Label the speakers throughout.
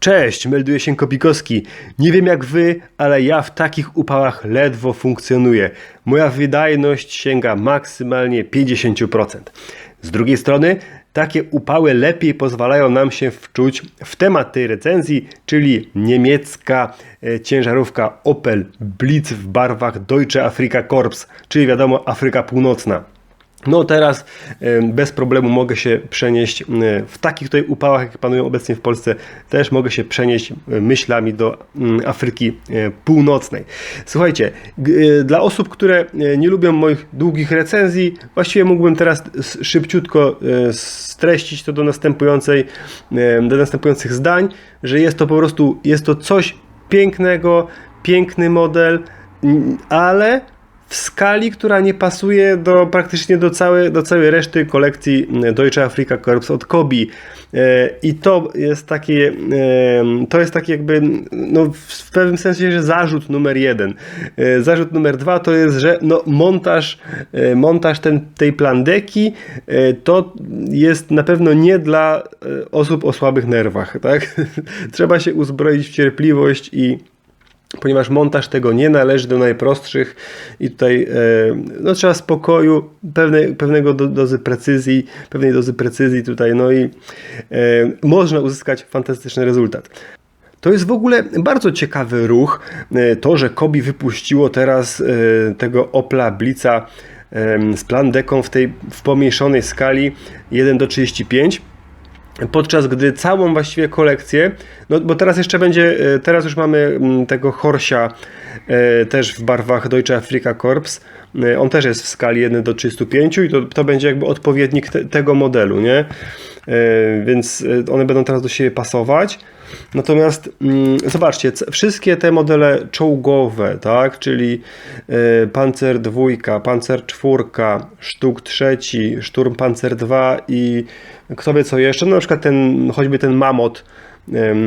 Speaker 1: Cześć, melduje się Kopikowski. Nie wiem jak wy, ale ja w takich upałach ledwo funkcjonuję. Moja wydajność sięga maksymalnie 50%. Z drugiej strony, takie upały lepiej pozwalają nam się wczuć w temat tej recenzji, czyli niemiecka e, ciężarówka Opel Blitz w barwach Deutsche Afrika Korps, czyli wiadomo Afryka Północna. No teraz bez problemu mogę się przenieść w takich tutaj upałach, jakie panują obecnie w Polsce, też mogę się przenieść myślami do Afryki e, Północnej. Słuchajcie, e, dla osób, które e, nie lubią moich długich recenzji, właściwie mógłbym teraz szybciutko streścić to do następującej, do następujących zdań, że jest to po prostu, jest to coś pięknego, piękny model, ale w skali, która nie pasuje do praktycznie do całej, do całej reszty kolekcji mm, Deutsche Afrika Korps od Kobi. E, I to jest takie, e, to jest taki jakby, no w- pewnym sensie, że zarzut numer jeden. E, Zarzut numer dwa to jest, że no montaż, montaż ten, tej plandeki to jest na pewno nie dla osób o słabych nerwach, tak? Trzeba się uzbroić w cierpliwość i ponieważ montaż tego nie należy do najprostszych i tutaj e, no, trzeba spokoju, pewnej, pewnego do, dozy precyzji, pewnej dozy precyzji tutaj, no i e, można uzyskać fantastyczny rezultat. To jest w ogóle bardzo ciekawy ruch, e, to, że Kobi wypuściło teraz e, tego Opla Blitza em, z plandeką w tej w pomniejszonej skali 1 do 35 podczas gdy całą właściwie kolekcję, no bo teraz jeszcze będzie, e, teraz już mamy mm, tego Horsia e, też w barwach Deutsche Afrika Korps, E, on też jest w skali 1 do 35 i to, to będzie jakby odpowiednik te, tego modelu, nie? Więc one będą teraz do siebie pasować. Natomiast mm, zobaczcie, wszystkie te modele czołgowe, tak, czyli Panzer 2, Panzer 4, Sztuk 3, Szturm Panzer 2 i kto wie co jeszcze, no na przykład ten, choćby ten Mamot,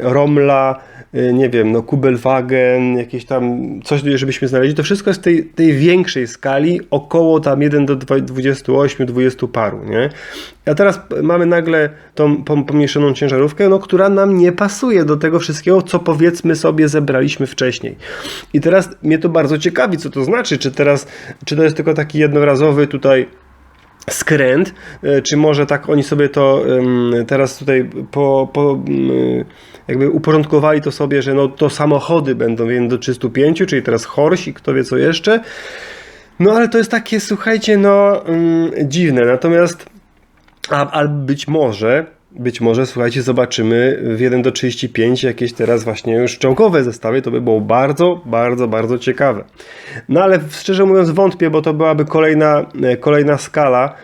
Speaker 1: Romla, y, nie wiem, no Kubelwagen, jakieś tam coś, żebyśmy znaleźli, to wszystko jest tej, tej większej skali, około tam 1 do 28, 20 paru, nie? A teraz mamy nagle tą pom- pomniejszoną ciężarówkę, no, która nam nie pasuje do tego wszystkiego, co powiedzmy sobie zebraliśmy wcześniej. I teraz mnie to bardzo ciekawi, co to znaczy, czy teraz, czy to jest tylko taki jednorazowy tutaj skręt, e, czy może tak oni sobie to teraz tutaj po, po jakby uporządkowali to sobie, że no to samochody będą 1 do 305, czyli teraz Horś i kto wie co jeszcze. No ale to jest takie, słuchajcie, no dziwne. Natomiast a, a być może, być może, słuchajcie, zobaczymy w 1 do 35 jakieś teraz właśnie już czołgowe zestawy, to by było bardzo, bardzo, bardzo ciekawe. No ale szczerze mówiąc wątpię, bo to byłaby kolejna, e, kolejna skala,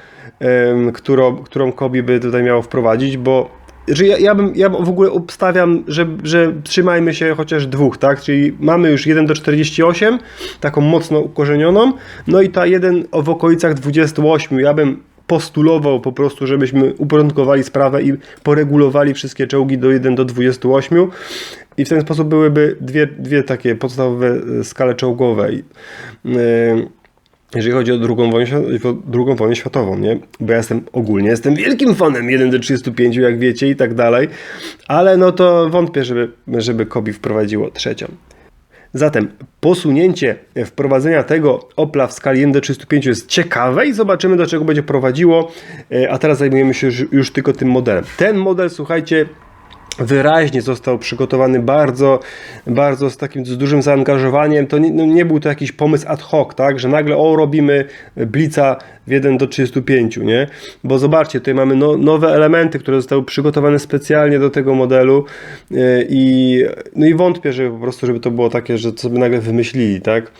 Speaker 1: em, którą, którą Kobi by tutaj miało wprowadzić, bo że ja, ja, bym, ja w ogóle obstawiam, że, że trzymajmy się chociaż dwóch, tak? Czyli mamy już 1 do 48, taką mocno ukorzenioną, no i ta jeden w okolicach 28. Ja bym postulował po prostu, żebyśmy uporządkowali sprawę i poregulowali wszystkie czołgi do 1 do 28 i w ten sposób byłyby dwie, dwie takie podstawowe e, skale czołgowe. E, jeżeli chodzi o drugą wojnę, drugą wojnę światową, nie? Bo ja jestem ogólnie jestem wielkim fanem 1 do 35, jak wiecie, i tak dalej, ale no to wątpię, żeby, żeby Kobi wprowadziło trzecią. Zatem posunięcie wprowadzenia tego Opla w skali 1 do 35 jest ciekawe i zobaczymy do czego będzie prowadziło, E, a teraz zajmujemy się już, już tylko tym modelem. Ten model, słuchajcie, wyraźnie został przygotowany bardzo, bardzo z takim z dużym zaangażowaniem. To nie, no nie był to jakiś pomysł ad hoc, tak, że nagle o robimy Blica w 1 do 35, nie? Bo zobaczcie, tutaj mamy no, nowe elementy, które zostały przygotowane specjalnie do tego modelu yy, i no i wątpię, że po prostu, żeby to było takie, że sobie nagle wymyślili, tak,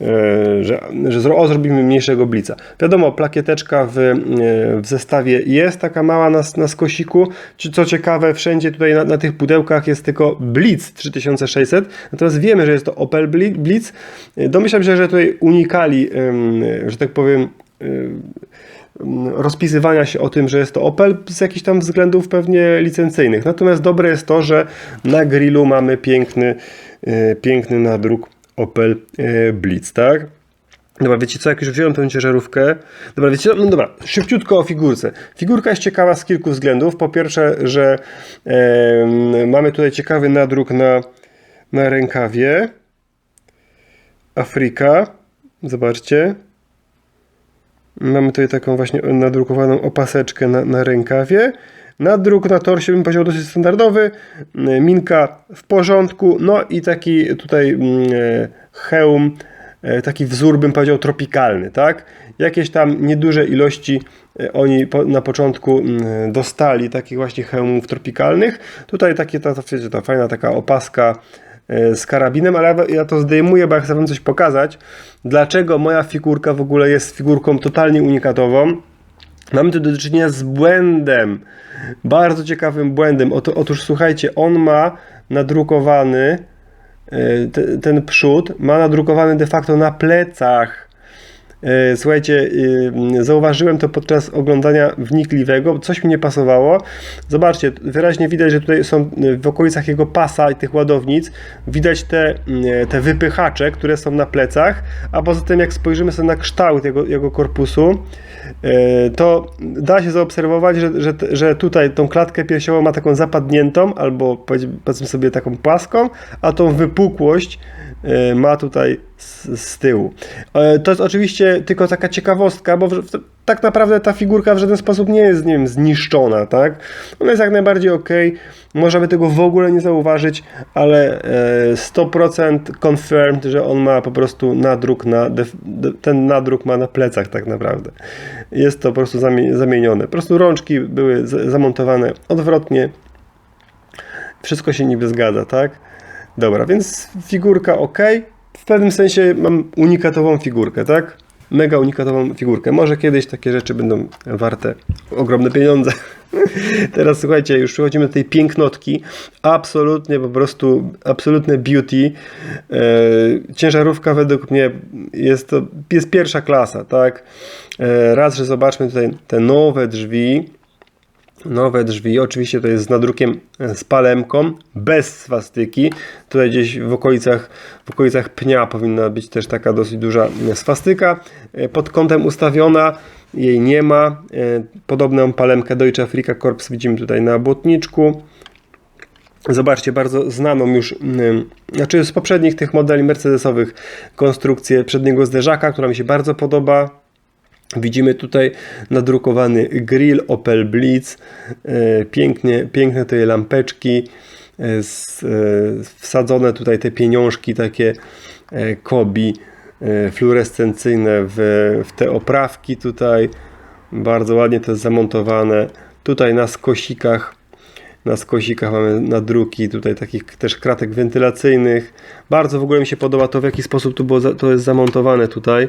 Speaker 1: Yy, że, że o, zrobimy mniejszego Blica. Wiadomo, plakieteczka w, yy, w zestawie jest taka mała na, na skosiku, Czy- co ciekawe, wszędzie tutaj na, na tych pudełkach jest tylko Blitz 3600, natomiast wiemy, że jest to Opel Bli- Blitz. Domyślam się, że tutaj unikali, że tak powiem, rozpisywania się o tym, że jest to Opel z jakichś tam względów pewnie licencyjnych. Natomiast dobre jest to, że na grillu mamy piękny, yy, piękny nadruk Opel yy, Blitz, tak? Dobra, wiecie co, jak już wziąłem tę ciężarówkę, dobra, wiecie no dobra, szybciutko o figurce. Figurka jest ciekawa z kilku względów. Po pierwsze, że e, mamy tutaj ciekawy nadruk na, na rękawie. Afryka, zobaczcie. Mamy tutaj taką właśnie nadrukowaną opaseczkę na, na rękawie. Nadruk na torsie bym powiedział dosyć standardowy. Minka w porządku. No i taki tutaj mm, e, hełm, e, taki wzór bym powiedział tropikalny, tak? Jakieś tam nieduże ilości e, oni na początku mm, dostali takich właśnie hełmów tropikalnych. Tutaj takie ta, ta, ta fajna taka opaska z karabinem, ale ja to zdejmuję, bo ja chcę wam coś pokazać. Dlaczego moja figurka w ogóle jest figurką totalnie unikatową? Mamy tu do czynienia z błędem, bardzo ciekawym błędem. Oto, otóż słuchajcie, on ma nadrukowany, te, ten przód ma nadrukowany de facto na plecach E, słuchajcie, e, zauważyłem to podczas oglądania wnikliwego, coś mi nie pasowało. Zobaczcie, wyraźnie widać, że tutaj są w okolicach jego pasa i tych ładownic, widać te, e, te wypychacze, które są na plecach, a poza tym jak spojrzymy sobie na kształt jego, jego korpusu, to da się zaobserwować, że, że, że tutaj tą klatkę piersiową ma taką zapadniętą, albo powiedzmy sobie taką płaską, a tą wypukłość E, ma tutaj z, tyłu. E, to jest oczywiście tylko taka ciekawostka, bo w, tak naprawdę ta figurka w żaden sposób nie jest, nie wiem, zniszczona, tak? Ona jest jak najbardziej ok, można by tego w ogóle nie zauważyć, ale 100% e, confirmed, że on ma po prostu nadruk na, ten nadruk ma na plecach tak naprawdę. Jest to po prostu zamienione. Po prostu rączki były zamontowane odwrotnie. Wszystko się niby zgadza, tak? Dobra, więc figurka ok. Pewnym sensie mam unikatową figurkę, tak? Mega unikatową figurkę. Może kiedyś takie rzeczy będą warte ogromne pieniądze. Teraz słuchajcie, już przechodzimy do tej pięknotki. Absolutnie po prostu, absolutne beauty. E, ciężarówka według mnie jest to jest pierwsza klasa, tak? E, raz, że zobaczmy tutaj te nowe drzwi nowe drzwi. Oczywiście to jest z nadrukiem e, z palemką, bez swastyki. Tutaj gdzieś w okolicach, w okolicach pnia powinna być też taka dosyć duża e, swastyka. E, pod kątem ustawiona, jej nie ma. Podobną palemkę Deutsche Afrika Corps widzimy tutaj na błotniczku. Zobaczcie, bardzo znaną już, znaczy z poprzednich tych modeli mercedesowych konstrukcję przedniego zderzaka, która mi się bardzo podoba. Widzimy tutaj nadrukowany grill Opel Blitz, e, pięknie, piękne tutaj lampeczki, e, e, wsadzone tutaj te pieniążki takie kobi fluorescencyjne w, w te oprawki tutaj, bardzo ładnie to jest zamontowane. Tutaj na skosikach na skosikach mamy nadruki tutaj takich też kratek wentylacyjnych. Bardzo w ogóle mi się podoba to w jaki sposób to, było, to jest zamontowane tutaj.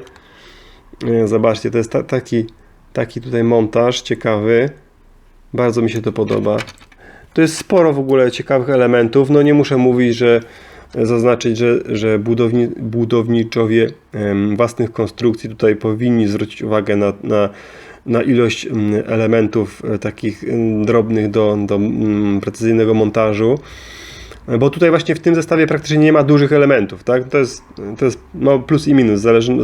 Speaker 1: Zobaczcie, to jest ta, taki, taki tutaj montaż ciekawy. Bardzo mi się to podoba. To jest sporo w ogóle ciekawych elementów. No nie muszę mówić, że zaznaczyć, że, że budowni, budowniczowie własnych konstrukcji tutaj powinni zwrócić uwagę na, na, na ilość elementów e, takich drobnych do, do precyzyjnego montażu bo tutaj właśnie w tym zestawie praktycznie nie ma dużych elementów, tak? To jest, to jest no plus i minus, zależy,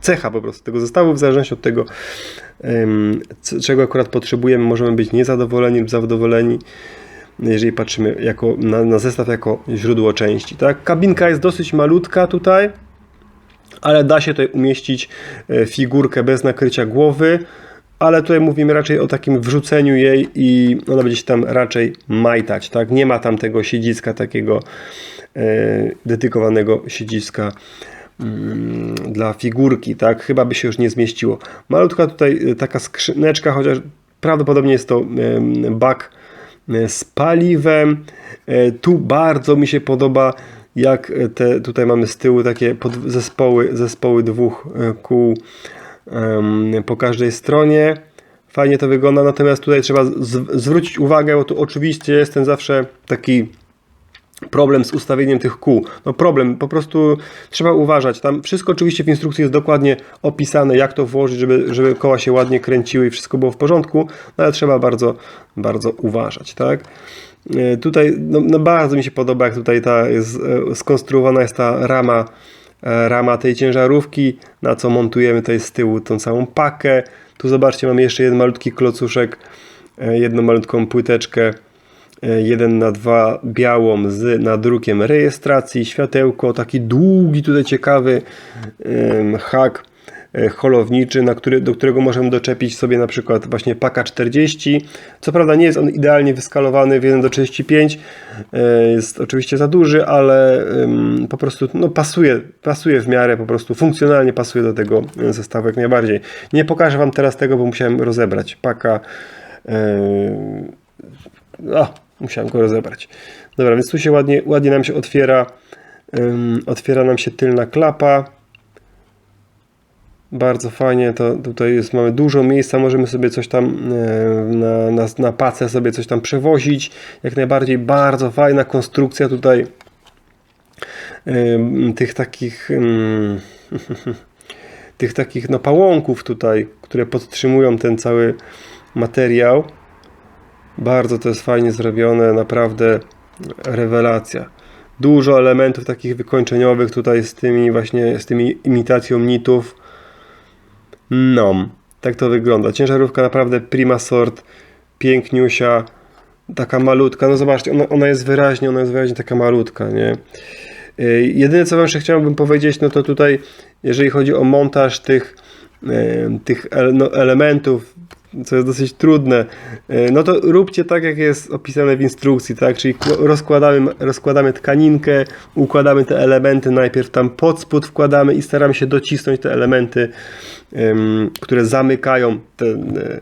Speaker 1: cecha po prostu tego zestawu, w zależności od tego, czego akurat potrzebujemy, możemy być niezadowoleni lub zadowoleni, jeżeli patrzymy jako, na, na zestaw jako źródło części, tak? Kabinka jest dosyć malutka tutaj, ale da się tutaj umieścić e, figurkę bez nakrycia głowy, ale tutaj mówimy raczej o takim wrzuceniu jej i ona będzie się tam raczej majtać, tak? Nie ma tam tego siedziska takiego e, dedykowanego siedziska mm, dla figurki, tak? Chyba by się już nie zmieściło. Malutka tutaj e, taka skrzyneczka, chociaż prawdopodobnie jest to e, bak e, z paliwem. Tu bardzo mi się podoba jak te, tutaj mamy z tyłu takie zespoły, zespoły dwóch kół po każdej stronie. Fajnie to wygląda, natomiast tutaj trzeba zwrócić uwagę, bo tu oczywiście jest ten zawsze taki problem z ustawieniem tych kół. No problem, po prostu trzeba uważać. Tam wszystko oczywiście w instrukcji jest dokładnie opisane, jak to włożyć, żeby, żeby koła się ładnie kręciły i wszystko było w porządku, no ale trzeba bardzo, bardzo uważać, tak? E, tutaj no, no bardzo mi się podoba, jak tutaj ta jest, e, skonstruowana jest ta rama rama tej ciężarówki, na co montujemy tutaj z tyłu tą całą pakę. Tu zobaczcie, mamy jeszcze jeden malutki klocuszek, e, jedną malutką płyteczkę, e, 1 na 2 białą z nadrukiem rejestracji, światełko, taki długi tutaj ciekawy hak e, holowniczy, na który, do którego możemy doczepić sobie na przykład właśnie paka 40. Co prawda nie jest on idealnie wyskalowany w 1 do 35, e, jest oczywiście za duży, ale po prostu no, pasuje, pasuje w miarę, po prostu funkcjonalnie pasuje do tego e, zestawu jak najbardziej. Nie pokażę Wam teraz tego, bo musiałem rozebrać paka. e, a, musiałem go rozebrać. Dobra, więc tu się ładnie, ładnie nam się otwiera, otwiera nam się tylna klapa. Bardzo fajnie, to tutaj jest, mamy dużo miejsca, możemy sobie coś tam e, na, na, na pacę sobie coś tam przewozić. Jak najbardziej bardzo fajna konstrukcja tutaj ym, tych takich ym, tych takich no pałąków tutaj, które podtrzymują ten cały materiał. Bardzo to jest fajnie zrobione, naprawdę rewelacja. Dużo elementów takich wykończeniowych tutaj z tymi właśnie, z tymi imitacją nitów. No, tak to wygląda. Ciężarówka naprawdę prima sort, piękniusia, taka malutka. No zobaczcie, ona, ona jest wyraźnie, ona jest wyraźnie taka malutka, nie? Yy, Jedyne co wam jeszcze chciałbym powiedzieć, no to tutaj, jeżeli chodzi o montaż tych, yy, tych no, elementów, co jest dosyć trudne, yy, no to róbcie tak, jak jest opisane w instrukcji, tak? Czyli kł- rozkładamy, rozkładamy tkaninkę, układamy te elementy, najpierw tam pod spód wkładamy i staramy się docisnąć te elementy, które zamykają ten, yy,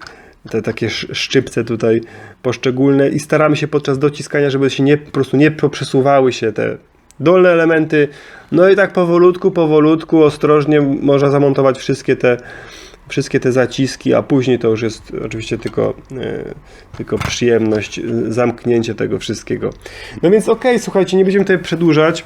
Speaker 1: te takie sz- szczypce tutaj poszczególne i staramy się podczas dociskania, żeby się nie, po prostu nie przesuwały się te dolne elementy. No i tak powolutku, powolutku, ostrożnie można zamontować wszystkie te, wszystkie te zaciski, a później to już jest oczywiście tylko, e, tylko przyjemność, e, zamknięcie tego wszystkiego. No więc okej, słuchajcie, nie będziemy tutaj przedłużać.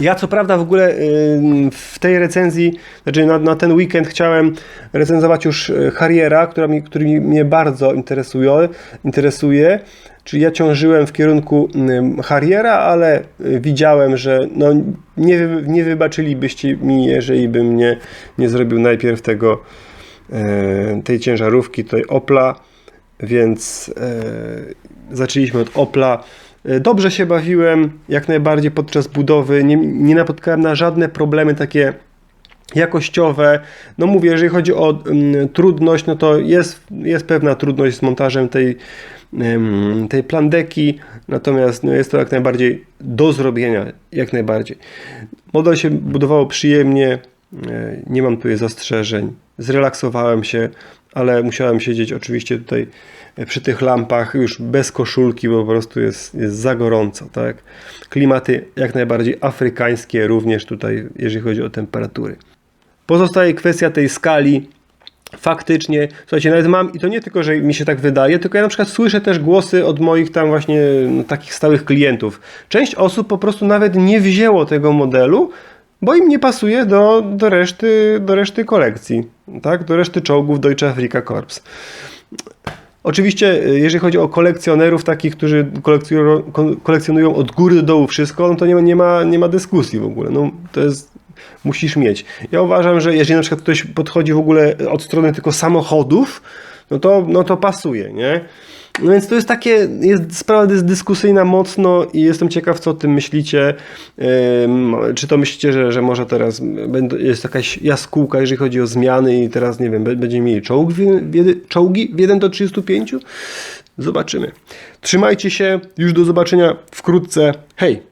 Speaker 1: Ja co prawda w ogóle ym, w tej recenzji, znaczy na, na ten weekend chciałem recenzować już e, Harriera, która mi, który mnie bardzo interesuje, interesuje. Czyli ja ciążyłem w kierunku Harriera, ale widziałem, że no, nie, nie wybaczylibyście mi, jeżeli bym nie, nie zrobił najpierw tego, e, tej ciężarówki, tutaj Opla, więc e, zaczęliśmy od Opla. E, Dobrze się bawiłem, jak najbardziej podczas budowy. Nie, nie napotkałem na żadne problemy takie jakościowe. No mówię, jeżeli chodzi o mm, trudność, no to jest, jest pewna trudność z montażem tej, em, tej plandeki, natomiast no jest to jak najbardziej do zrobienia, jak najbardziej. Model się budowało przyjemnie, e, nie mam tutaj zastrzeżeń. Zrelaksowałem się, ale musiałem siedzieć oczywiście tutaj e, przy tych lampach już bez koszulki, bo po prostu jest, jest za gorąco, tak? Klimaty jak najbardziej afrykańskie również tutaj, jeżeli chodzi o temperatury. Pozostaje kwestia tej skali. Faktycznie, słuchajcie, nawet mam, i to nie tylko, że mi się tak wydaje, tylko ja na przykład słyszę też głosy od moich tam właśnie no, takich stałych klientów. Część osób po prostu nawet nie wzięło tego modelu, bo im nie pasuje do, do, reszty, do reszty kolekcji, tak? do reszty czołgów Deutsche Afrika Korps. Oczywiście, y, jeżeli chodzi o kolekcjonerów, takich, którzy kolekcjonują, ko- kolekcjonują od góry do dołu wszystko, no to nie ma, nie ma, nie ma dyskusji w ogóle. No, to jest, musisz mieć. Ja uważam, że jeżeli na przykład ktoś podchodzi w ogóle od strony tylko samochodów, no to, no to pasuje, nie? No więc to jest takie, jest, sprawa jest dyskusyjna mocno i jestem ciekaw, co o tym myślicie. Czy to myślicie, że, że może teraz jest jakaś jaskółka, jeżeli chodzi o zmiany i teraz, nie wiem, będziemy mieli czołg w, czołgi w 1 do 35? Zobaczymy. Trzymajcie się, już do zobaczenia wkrótce. Hej!